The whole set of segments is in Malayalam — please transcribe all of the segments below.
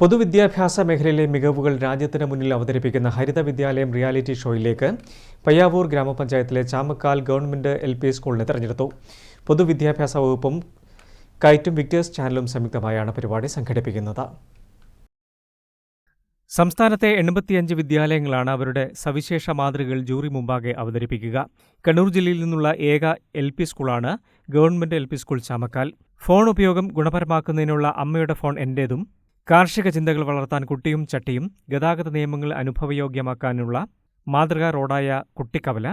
പൊതുവിദ്യാഭ്യാസ മേഖലയിലെ മികവുകൾ രാജ്യത്തിന് മുന്നിൽ അവതരിപ്പിക്കുന്ന ഹരിത വിദ്യാലയം റിയാലിറ്റി ഷോയിലേക്ക് പയ്യാവൂർ ഗ്രാമപഞ്ചായത്തിലെ ചാമക്കാൽ ഗവൺമെന്റ് എൽ പി സ്കൂളിനെ തെരഞ്ഞെടുത്തു. പൊതുവിദ്യാഭ്യാസ വകുപ്പും കൈറ്റും വിക്ടേഴ്സ് ചാനലും സംയുക്തമായാണ് പരിപാടി സംഘടിപ്പിക്കുന്നത്. സംസ്ഥാനത്തെ എൺപത്തിയഞ്ച് വിദ്യാലയങ്ങളാണ് അവരുടെ സവിശേഷ മാതൃകകൾ ജൂറി മുമ്പാകെ അവതരിപ്പിക്കുക. കണ്ണൂർ ജില്ലയിൽ നിന്നുള്ള ഏക എൽ പി സ്കൂളാണ് government L P school Chamakkal. Phone ഉപയോഗം ഗുണപരമാക്കുന്നതിനുള്ള അമ്മയുടെ ഫോൺ എന്റേതും കാർഷിക ചിന്തകൾ വളർത്താൻ കുട്ടിയും ചട്ടിയും ഗതാഗത നിയമങ്ങൾ അനുഭവയോഗ്യമാക്കാനുള്ള മാതൃകാ റോഡായ കുട്ടിക്കവല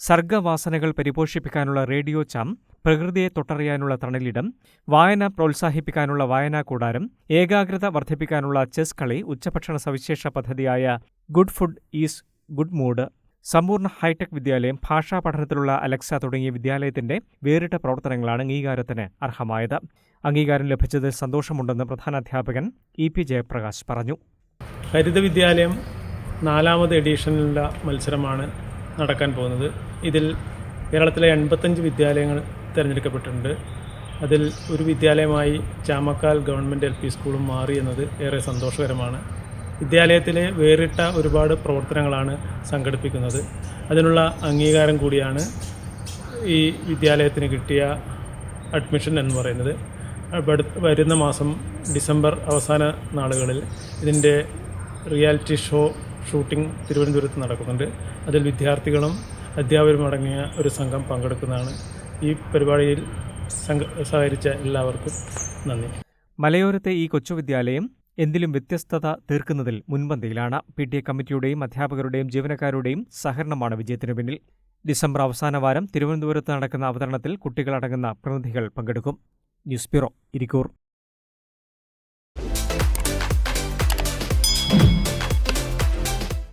സർഗവാസനകൾ പരിപോഷിപ്പിക്കാനുള്ള റേഡിയോ ചാം പ്രകൃതിയെ തൊട്ടറിയാനുള്ള തണലിടം വായന പ്രോത്സാഹിപ്പിക്കാനുള്ള വായനാ കൂടാരം ഏകാഗ്രത വർദ്ധിപ്പിക്കാനുള്ള ചെസ് കളി ഉച്ചഭക്ഷണ സവിശേഷ പദ്ധതിയായ good food is good mood സമ്പൂർണ ഹൈടെക് വിദ്യാലയം ഭാഷാ പഠനത്തിലുള്ള അലക്സ തുടങ്ങിയ വിദ്യാലയത്തിന്റെ വേറിട്ട പ്രവർത്തനങ്ങളാണ് അംഗീകാരത്തിന് അർഹമായത്. അംഗീകാരം ലഭിച്ചതിൽ സന്തോഷമുണ്ടെന്ന് പ്രധാനാധ്യാപകൻ ഇ പി ജയപ്രകാശ് പറഞ്ഞു. ഹരിത വിദ്യാലയം നാലാമത് എഡീഷനിലുള്ള മത്സരമാണ് നടക്കാൻ പോകുന്നത്. ഇതിൽ കേരളത്തിലെ എൺപത്തഞ്ച് വിദ്യാലയങ്ങൾ തിരഞ്ഞെടുക്കപ്പെട്ടിട്ടുണ്ട്. അതിൽ ഒരു വിദ്യാലയമായി ചാമക്കാൽ ഗവൺമെന്റ് എൽ പി സ്കൂളും മാറി എന്നത് ഏറെ സന്തോഷകരമാണ്. വിദ്യാലയത്തിലെ വേറിട്ട ഒരുപാട് പ്രവർത്തനങ്ങളാണ് സംഘടിപ്പിക്കുന്നത്. അതിനുള്ള അംഗീകാരം കൂടിയാണ് ഈ വിദ്യാലയത്തിന് കിട്ടിയ അഡ്മിഷൻ എന്ന് പറയുന്നത്. വരുന്ന മാസം ഡിസംബർ അവസാന നാളുകളിൽ ഇതിന്റെ റിയാലിറ്റി ഷോ ഷൂട്ടിംഗ് തിരുവനന്തപുരത്ത് നടക്കുന്നുണ്ട്. അതിൽ വിദ്യാർത്ഥികളും അധ്യാപകരും അടങ്ങിയ ഒരു സംഘം പങ്കെടുക്കുന്നതാണ്. ഈ പരിപാടിയിൽ സഹകരിച്ച എല്ലാവർക്കും നന്ദി. മലയോരത്തെ ഈ കൊച്ചുവിദ്യാലയം എന്തിലും വ്യത്യസ്തത തീർക്കുന്നതിൽ മുൻപന്തിയിലാണ്. പി ടി എ കമ്മിറ്റിയുടെയും അധ്യാപകരുടെയും ജീവനക്കാരുടെയും സഹകരണമാണ് വിജയത്തിനു പിന്നിൽ. ഡിസംബർ അവസാന വാരം തിരുവനന്തപുരത്ത് നടക്കുന്ന അവതരണത്തിൽ കുട്ടികളടങ്ങുന്ന പ്രതിനിധികൾ പങ്കെടുക്കും. News bureau Irikkur.